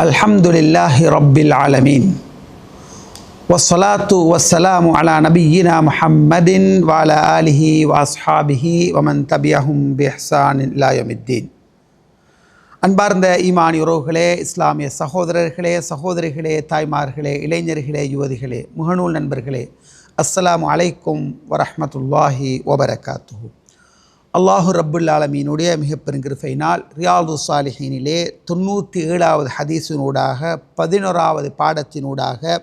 الحمد لله رب العالمين والصلاة والسلام على نبينا محمد وعلى آله وأصحابه ومن تبعهم بإحسان إلى يوم الدين அன்பார்ந்த ஈமான் உறவுகளே இஸ்லாமிய சகோதரர்களே சகோதரிகளே தாய்மார்களே இளைஞர்களே யுவதிகளே முகநூல் நண்பர்களே அஸ்ஸலாமு அலைக்கும் வரஹ்மத்துல்லாஹி வபரகாத்துஹு அல்லாஹு ரப்புல் ஆலமீனுடைய மிகப்பெருங்கிருஃபைனால் ரியாது சாலிஹீனிலே தொண்ணூற்றி ஏழாவது ஹதீஸினூடாக பதினோராவது பாடத்தினூடாக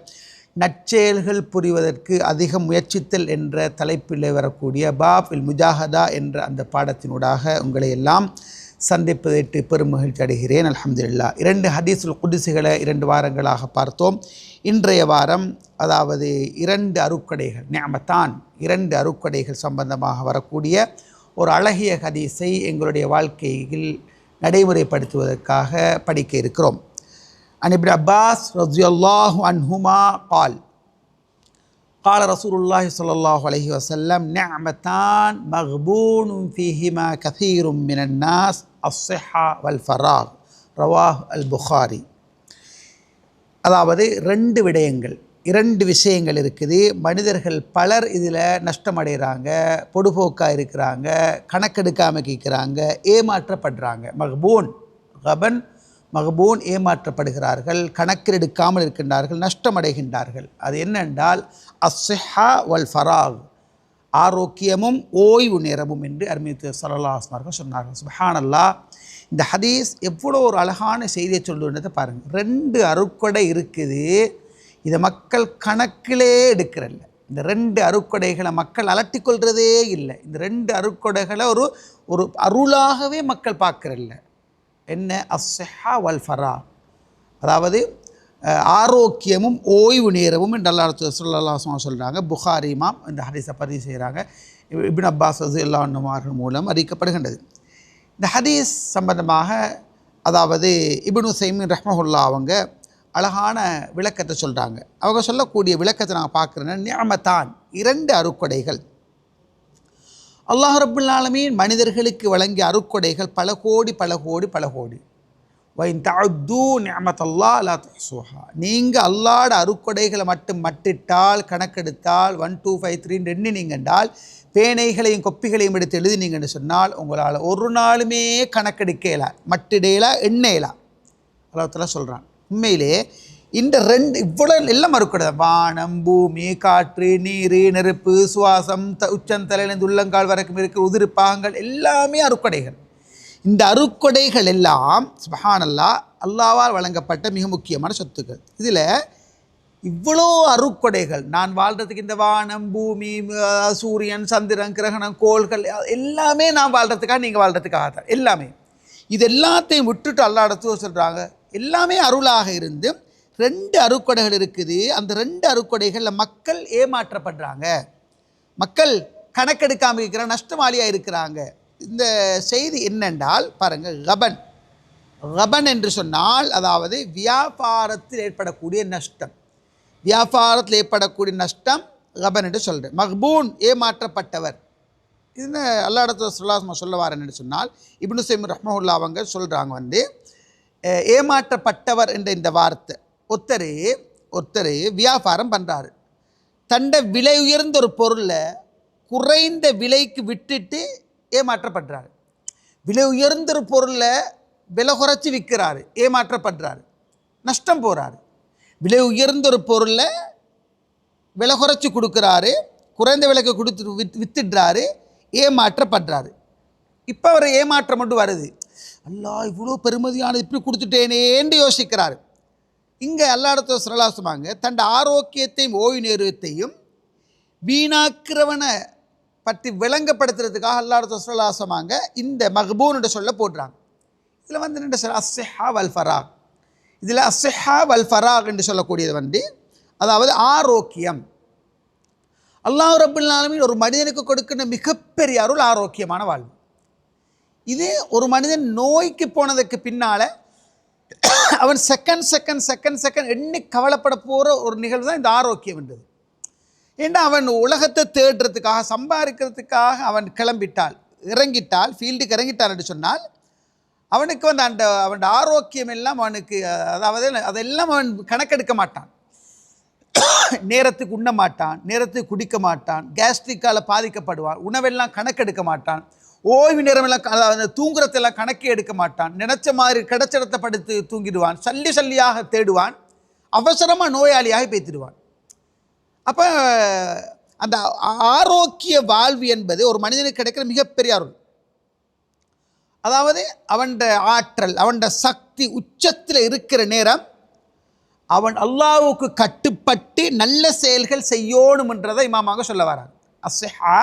நற்செயல்கள் புரிவதற்கு அதிக முயற்சித்தல் என்ற தலைப்பில் வரக்கூடிய பாப் இல் முஜாஹதா என்ற அந்த பாடத்தினூடாக உங்களை எல்லாம் சந்திப்பதற்கு பெரும் மகிழ்ச்சி அடைகிறேன். அலமதுல்லா இரண்டு ஹதீஸுல் குடிசுகளை இரண்டு வாரங்களாக பார்த்தோம். இன்றைய வாரம் அதாவது இரண்டு அருக்கடைகள் நியமத்தான் இரண்டு அருக்கடைகள் சம்பந்தமாக வரக்கூடிய ஒரு அழகிய ஹதீஸை எங்களுடைய வாழ்க்கையில் நடைமுறைப்படுத்துவதற்காக படிக்க இருக்கிறோம் அனிபின் அப்பாஸ் ரஜியல்லாஹு அன்ஹுமா கால் قال رسول الله صلى الله عليه وسلم نعمتان مغبون فيهما كثير من الناس الصحة والفراغ رواه البخاري அதாவது ரெண்டு விடயங்கள் இரண்டு விஷயங்கள் இருக்குது. மனிதர்கள் பலர் இதில் நஷ்டமடைகிறாங்க பொடுபோக்காக இருக்கிறாங்க கணக்கெடுக்காமல் கேட்குறாங்க ஏமாற்றப்படுறாங்க. மகபூன் கபன் மகபூன் ஏமாற்றப்படுகிறார்கள் கணக்கில் இருக்கின்றார்கள் நஷ்டமடைகின்றார்கள். அது என்னென்றால் அஸ்ஹா வல் ஃபராக் ஆரோக்கியமும் ஓய்வு நேரமும் என்று அருமித்து சரலாஸ்மார்கள் சொன்னார்கள். சுஹானல்லா இந்த ஹதீஸ் எவ்வளோ ஒரு அழகான செய்தியை சொல்லுன்றதை பாருங்கள் ரெண்டு அருக்கொடை இருக்குது. இதை மக்கள் கணக்கிலே எடுக்கிறல்ல. இந்த ரெண்டு அருக்கொடைகளை மக்கள் அலட்டி கொள்கிறதே இல்லை. இந்த ரெண்டு அருக்கொடைகளை ஒரு ஒரு அருளாகவே மக்கள் பார்க்குறல்ல. என்ன? அஸ்ஸஹா வல் ஃபரா அதாவது ஆரோக்கியமும் ஓய்வு நேரமும் என்று அல்லா சொல்லலாம் சொல்கிறாங்க புகாரி இமாம் இந்த ஹரிசை பதிவு செய்கிறாங்க இபின் அப்பாஸ் ரசு எல்லாமார்கள் மூலம் அறிவிக்கப்படுகின்றது. இந்த ஹதீஸ் சம்பந்தமாக அதாவது இபின் சைமின் ரஹ்மஹுல்லா அவங்க அழகான விளக்கத்தை சொல்கிறாங்க அவங்க சொல்லக்கூடிய விளக்கத்தை நான் பார்க்குறேன்னா நியமத்தான் இரண்டு அருக்கொடைகள் அல்லாஹ் ரபுல் மனிதர்களுக்கு வழங்கிய அருக்கொடைகள் பல கோடி பல கோடி பல கோடி. வைன் தூ நியமத்தல்லா அல்லா சுஹா நீங்கள் அல்லாட அருக்கொடைகளை மட்டும் மட்டிட்டால் கணக்கெடுத்தால் ஒன் டூ ஃபைவ் த்ரீன்னு எண்ணினீங்கன்றால் பேனைகளையும் கொப்பிகளையும் எடுத்து எழுதினீங்கன்னு சொன்னால் உங்களால் ஒரு நாளுமே கணக்கெடுக்கலா மட்டிடையலா எண்ணெயலா அல்லாத்தலாம் சொல்கிறான் உண்மையிலே இந்த ரெண்டு இவ்வளோ எல்லாம் மறுக்கூடாது வானம் பூமி காற்று நீர் நெருப்பு சுவாசம் த உச்சந்தலையிலிருந்து உள்ளங்கால் வரைக்கும் இருக்கிற உதிர் பாகங்கள் எல்லாமே அருக்கொடைகள் இந்த அருக்கொடைகள் எல்லாம் சுபஹானல்லா அல்லாவால் வழங்கப்பட்ட மிக முக்கியமான சொத்துக்கள். இதில் இவ்வளோ அருக்கொடைகள் நான் வாழ்கிறதுக்கு இந்த வானம் பூமி சூரியன் சந்திரன் கிரகணம் கோள்கள் எல்லாமே நான் வாழ்கிறதுக்காக நீங்கள் வாழ்கிறதுக்காக தான் எல்லாமே. இது எல்லாத்தையும் விட்டுட்டு அல்லாடத்து சொல்கிறாங்க எல்லாமே அருளாக இருந்து ரெண்டு அருக்கொடைகள் இருக்குது. அந்த ரெண்டு அருக்கொடைகளில் மக்கள் ஏமாற்றப்படுறாங்க. மக்கள் கணக்கெடுக்காமல் இருக்கிற நஷ்டமாளியாக இருக்கிறாங்க. இந்த செய்தி என்னென்றால் பாருங்கள் கபன் கபன் என்று சொன்னால் அதாவது வியாபாரத்தில் ஏற்படக்கூடிய நஷ்டம். வியாபாரத்தில் ஏற்படக்கூடிய நஷ்டம் கபன் என்று சொல்கிறேன் மஹ்பூன் ஏமாற்றப்பட்டவர். இது அல்லாடத்துல சொல்லாஸ்மா சொல்லுவார் என்று சொன்னால் இப்னு சைம் ரஹ்மஹுல்லா அவங்க சொல்கிறாங்க வந்து ஏமாற்றப்பட்டவர் என்ற இந்த வார்த்தை. ஒருத்தர் ஒருத்தர் வியாபாரம் பண்ணுறாரு தண்டை விலை உயர்ந்த ஒரு பொருளை குறைந்த விலைக்கு விட்டுட்டு ஏமாற்றப்படுறாரு. விலை உயர்ந்த ஒரு பொருளை விலை குறைச்சி விற்கிறாரு ஏமாற்றப்படுறாரு. நஷ்டம் போகிறாரு விலை உயர்ந்த ஒரு பொருளை விலை குறைச்சி கொடுக்குறாரு குறைந்த விலைக்கு கொடுத்து வித் வித்துடுறாரு ஏமாற்றப்படுறாரு. இப்போ அவர் ஏமாற்றம் மட்டும் வருது. அல்லா இவ்வளோ பெருமதியானது இப்படி கொடுத்துட்டேனேன்னு யோசிக்கிறார். இங்கே அல்லாடத்த சுரலாசமாங்க தன் ஆரோக்கியத்தையும் ஓய்வு நேரத்தையும் வீணாக்கிறவனை பற்றி விளங்கப்படுத்துறதுக்காக அல்லாடத்த சுரலாசமாங்க இந்த மஹபூன்னு சொல்ல போடுறாங்க. இதில் வந்து ரெண்டு சொல்ல அஸ்ஸஹா வல் ஃபராக் இதில் அஸ்ஸஹா வல் ஃபராக் என்று சொல்லக்கூடியது வந்து அதாவது ஆரோக்கியம். அல்லாஹ் ரபுல்லாலுமே ஒரு மனிதனுக்கு கொடுக்கிற மிகப்பெரிய அருள் ஆரோக்கியமான வாழ்வு. இது ஒரு மனிதன் நோய்க்கு போனதுக்கு பின்னால் அவன் செகண்ட் செகண்ட் செகண்ட் செகண்ட் எண்ணி கவலைப்பட போகிற ஒரு நிகழ்வு தான் இந்த ஆரோக்கியம் என்றது. ஏன்னா அவன் உலகத்தை தேடுறதுக்காக சம்பாதிக்கிறதுக்காக அவன் கிளம்பிட்டால் இறங்கிட்டால் ஃபீல்டுக்கு இறங்கிட்டான் என்று சொன்னால் அவனுக்கு வந்து அந்த அவன் ஆரோக்கியம் எல்லாம் அவனுக்கு அதாவது அதெல்லாம் அவன் கணக்கெடுக்க மாட்டான். நேரத்துக்கு உண்ண மாட்டான் நேரத்துக்கு குடிக்க மாட்டான் கேஸ்ட்ரிக்கால் பாதிக்கப்படுவான் உணவெல்லாம் கணக்கெடுக்க மாட்டான் ஓய்வு நேரமெல்லாம் அதாவது தூங்குறதெல்லாம் கணக்கே எடுக்க மாட்டான். நினச்ச மாதிரி கிடைச்சிடத்தை படுத்து தூங்கிடுவான். சல்லி சல்லியாக தேடுவான். அவசரமாக நோயாளியாக பேத்திடுவான். அப்போ அந்த ஆரோக்கிய வாழ்வு என்பது ஒரு மனிதனுக்கு கிடைக்கிற மிகப்பெரிய அருள். அதாவது அவன் ஆற்றல் அவன் சக்தி உச்சத்தில் இருக்கிற நேரம் அவன் அல்லாவுக்கு கட்டுப்பட்டு நல்ல செயல்கள் செய்யணும்ன்றதை இமாமாக சொல்ல வராங்க. அசஹா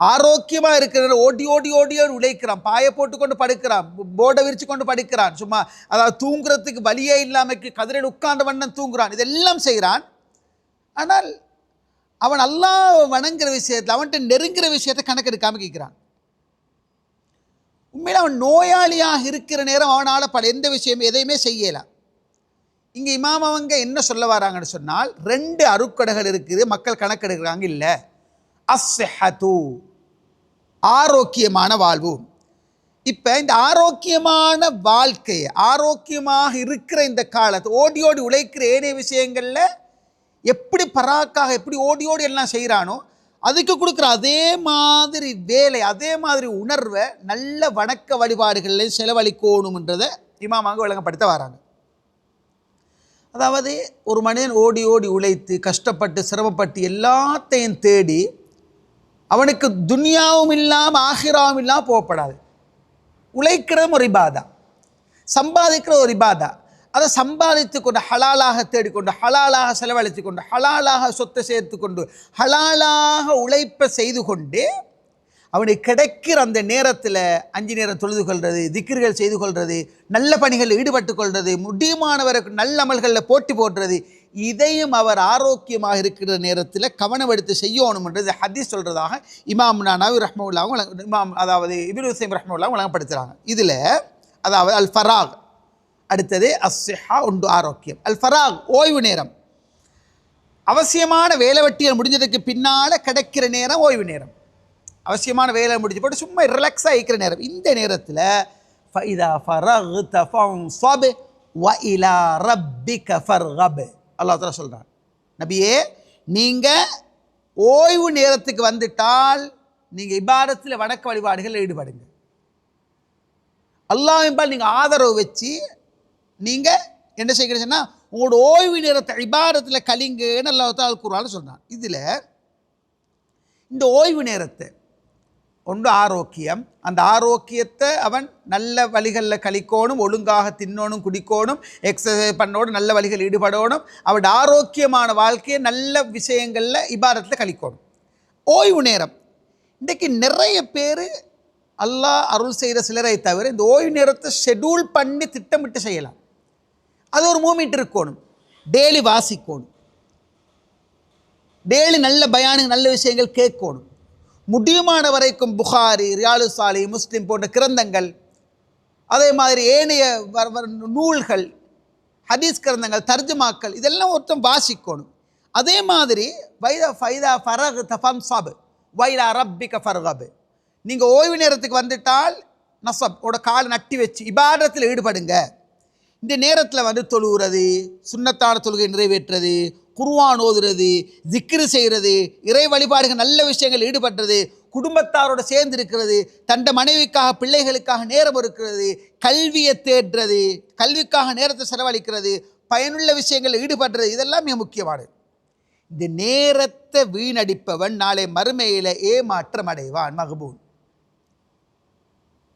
ஆரோக்கியமாக இருக்கிற ஓடி ஓடி ஓடி ஓடி உழைக்கிறான். பாயை போட்டுக்கொண்டு படுக்கிறான். போர்டை விரித்து கொண்டு படுக்கிறான். சும்மா அதாவது தூங்குறதுக்கு வழியே இல்லாமல் கதிரில் உட்கார்ந்த வண்ணம் தூங்குறான். இதெல்லாம் செய்கிறான் ஆனால் அவன் அல்லாஹ் வணங்குற விஷயத்தில் அவன்கிட்ட நெருங்குற விஷயத்தை கணக்கெடுக்காமல் கேட்குறான் உண்மையில் அவன் நோயாளியாக இருக்கிற நேரம் அவனால் பல எந்த விஷயம் எதையுமே செய்யலாம் இங்கே இமாம் அவங்க என்ன சொல்ல வராங்கன்னு சொன்னால் ரெண்டு அருக்கடைகள் இருக்குது. மக்கள் கணக்கெடுக்கிறாங்க இல்லை. அஸ்ஹது ஆரோக்கியமான வாழ்வு. இப்போ இந்த ஆரோக்கியமான வாழ்க்கையை ஆரோக்கியமாக இருக்கிற இந்த காலத்தை ஓடி ஓடி உழைக்கிற ஏனைய விஷயங்களில் எப்படி பராக்காக எப்படி ஓடி ஓடி எல்லாம் செய்கிறானோ அதுக்கு கொடுக்குற அதே மாதிரி வேலை அதே மாதிரி உணர்வை நல்ல வணக்க வழிபாடுகளில் செலவழிக்கணுன்றதை இமாமாக விளங்கப்படுத்த வராங்க. அதாவது ஒரு மனிதன் ஓடி ஓடி உழைத்து கஷ்டப்பட்டு சிரமப்பட்டு எல்லாத்தையும் தேடி அவனுக்கு துனியாவும் இல்லாமல் ஆகிராவும் இல்லாமல் போகப்படாது. உழைக்கிறதும் ஒரு இபாதா. சம்பாதிக்கிற ஒரு இபாதா. அதை சம்பாதித்து கொண்டு ஹலாலாக தேடிக்கொண்டு ஹலாலாக செலவழித்து கொண்டு ஹலாலாக சொத்தை சேர்த்து கொண்டு ஹலாலாக உழைப்பை செய்து கொண்டு அவனுக்கு கிடைக்கிற அந்த நேரத்தில் அஞ்சு நேரம் தொழுது கொள்வது திக்கிர்கள் செய்து கொள்வது நல்ல பணிகளில் ஈடுபட்டு கொள்வது முடியுமானவருக்கு நல்ல அமல்களில் போட்டி போடுறது இதையும் அவர் ஆரோக்கியமாக இருக்கிற நேரத்தில் கவனம் எடுத்து செய்யணும்ன்றது ஹதீஸ் சொல்கிறதாக இமாம் நானாவி ரஹ்மவுல்லாவும் இமாம் அதாவது இபின் ஹுசைம் ரஹ்மவுல்லாவும் வழங்கப்படுத்துகிறாங்க இதில் அதாவது அல் ஃபராக் அடுத்தது அஸ்ஸிஹா உண்டு ஆரோக்கியம். அல் ஃபராக் ஓய்வு நேரம். அவசியமான வேலை வெட்டிகள் முடிஞ்சதுக்கு பின்னால் கிடைக்கிற நேரம் ஓய்வு நேரம். அவசியமான வேலை முடிஞ்சு போட்டு சும்மா ரிலாக்ஸாக இருக்கிற நேரம். இந்த நேரத்தில் ஃபைதா ஃபரஹ் தஃபம் ஸ்வாபு வ இலா ரப்பிக ரபு அல்லாஹ் தஆலா நபியே நீங்கள் ஓய்வு நேரத்துக்கு வந்துட்டால் நீங்கள் இபாரத்தில் வணக்க வழிபாடுகளில் ஈடுபடுங்க. அல்லாஹ்வின்பால் நீங்கள் ஆதரவு வச்சு நீங்கள் என்ன செய்கிறீங்கன்னா உங்களோட ஓய்வு நேரத்தை இபாரத்தில் கலிங்கன்னு அல்லாத்தால் கூறான்னு சொல்கிறான் இதில் இந்த ஓய்வு நேரத்தை ஒன்று ஆரோக்கியம். அந்த ஆரோக்கியத்தை அவன் நல்ல வழிகளில் கழிக்கணும் ஒழுங்காக தின்னோணும் குடிக்கணும் எக்ஸசைஸ் பண்ணோடும் நல்ல வழிகள் ஈடுபடணும். அவன் ஆரோக்கியமான வாழ்க்கையை நல்ல விஷயங்களில் இபாரத்தில் கழிக்கணும். ஓய்வு நேரம். இன்றைக்கு நிறைய பேர் அல்லாஹ் அருள் செய்கிற சிலரை தவிர இந்த ஓய்வு நேரத்தை ஷெட்யூல் பண்ணி திட்டமிட்டு செய்யலாம். அது ஒரு மூமெண்ட் இருக்கணும். டெய்லி வாசிக்கணும். டெய்லி நல்ல பயானுக்கு நல்ல விஷயங்கள் கேட்கணும். முடியுமான வரைக்கும் புகாரி ரியாலு சாலி முஸ்லீம் போன்ற கிரந்தங்கள் அதே மாதிரி ஏனைய வ- வ- நூல்கள் ஹதீஸ் கிரந்தங்கள் தர்ஜுமாக்கள் இதெல்லாம் ஒருத்தன் வாசிக்கணும். அதே மாதிரி வைதா ஃபைதா ஃபரக் தஃபம் சப் வைலா ரப்பிக ஃபர்கப். நீங்கள் ஓய்வு நேரத்துக்கு வந்துட்டால் நசப் ஓட காலை நட்டி வச்சு இபாடத்தில் ஈடுபடுங்க. இந்த நேரத்தில் வந்து தொழுகிறது சுண்ணத்தான தொழுகை நிறைவேற்றுறது குருவான் ஓதுறது ஜிக்ரு செய்கிறது இறை வழிபாடுகள் நல்ல விஷயங்கள் ஈடுபடுறது குடும்பத்தாரோட சேர்ந்து இருக்கிறது தண்ட மனைவிக்காக பிள்ளைகளுக்காக நேரம் இருக்கிறது கல்வியை தேடுறது கல்விக்காக நேரத்தை செலவழிக்கிறது பயனுள்ள விஷயங்களில் ஈடுபடுறது இதெல்லாம் மிக முக்கியமானது. இந்த நேரத்தை வீணடிப்பவன் நாளை மறுமையில் ஏமாற்றம் அடைவான் மகபூன்.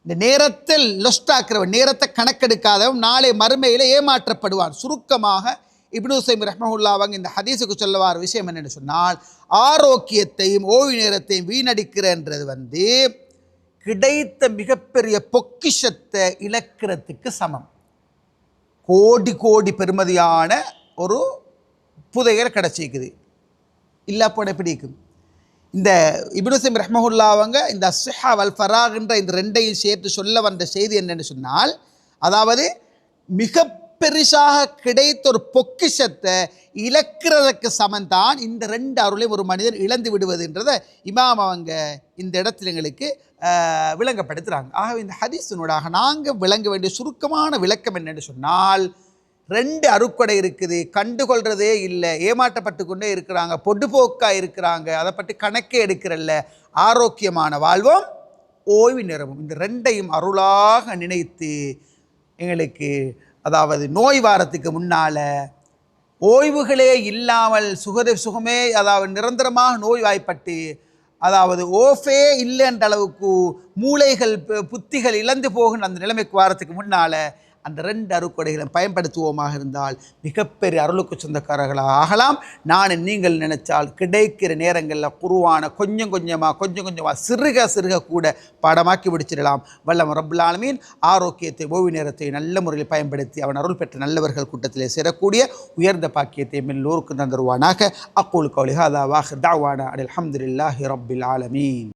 இந்த நேரத்தை லொஸ்டாக்குறவன் நேரத்தை கணக்கெடுக்காதவன் நாளை மறுமையில் ஏமாற்றப்படுவான். சுருக்கமாக இப்னு சைம் ரஹ்மஹுல்லா அவங்க இந்த ஹதீஸுக்கு சொல்லுவார் விஷயம் என்னென்னு சொன்னால் ஆரோக்கியத்தையும் ஓய்வு நேரத்தையும் வீணடிக்கிறன்றது வந்து கிடைத்த மிகப்பெரிய பொக்கிஷத்தை இழக்கிறதுக்கு சமம் கோடி கோடி பெருமதியான ஒரு புதையல் கிடச்சிக்குது இல்லை போட எப்படி இருக்கும் இந்த இப்னுசிம் ரஹ்மஹுல்லா அவங்க இந்த அஸ்ஹா வல் ஃபராக்ன்ற இந்த ரெண்டையும் சேர்த்து சொல்ல வந்த செய்தி என்னென்னு சொன்னால் அதாவது மிக பெருசாக கிடைத்த ஒரு பொக்கிஷத்தை இழக்கிறதுக்கு சமந்தான் இந்த ரெண்டு அருளையும் ஒரு மனிதர் இழந்து விடுவதுன்றதை இமாம் அவங்க இந்த இடத்துல எங்களுக்கு விளங்கப்படுத்துகிறாங்க ஆகவே இந்த ஹதீஸினூடாக நாங்கள் விளங்க வேண்டிய சுருக்கமான விளக்கம் என்னென்னு சொன்னால் ரெண்டு அருக்கொடை இருக்குது கண்டுகொள்கிறதே இல்லை ஏமாற்றப்பட்டு கொண்டே இருக்கிறாங்க பொடுபோக்காக இருக்கிறாங்க அதை பற்றி கணக்கே எடுக்கிறல்ல ஆரோக்கியமான வாழ்வும் ஓய்வு நிறவும் இந்த ரெண்டையும் அருளாக நினைத்து எங்களுக்கு அதாவது நோய் வாரத்துக்கு முன்னால் ஓய்வுகளே இல்லாமல் சுகதை சுகமே அதாவது நிரந்தரமாக நோய்வாய்ப்பட்டு அதாவது ஓஃபே இல்லைன்ற அளவுக்கு மூளைகள் புத்திகள் இழந்து போகின்ற அந்த நிலைமைக்கு வாரத்துக்கு முன்னால் அந்த ரெண்டு அருக்கொடைகளும் பயன்படுத்துவோமாக இருந்தால் மிகப்பெரிய அருளுக்கு சொந்தக்காரர்களாக ஆகலாம். நான் நீங்கள் நினைச்சால் கிடைக்கிற நேரங்களில் குருவான கொஞ்சம் கொஞ்சமாக கொஞ்சம் கொஞ்சமாக சிறுக சிறுக கூட பாடமாக்கி பிடிச்சிடலாம் வல்லம் ரபுல்லாலமீன் ஆரோக்கியத்தை ஓய்வு நேரத்தை நல்ல முறையில் பயன்படுத்தி அவன் அருள் பெற்ற நல்லவர்கள் கூட்டத்திலே சேரக்கூடிய உயர்ந்த பாக்கியத்தை எல்லோருக்கும் தந்துருவானாக. அக்கூல் கௌலி தாவான வாஹ் தாவானா அல் அல்ஹம்துலில்லாஹி ஆலமீன்.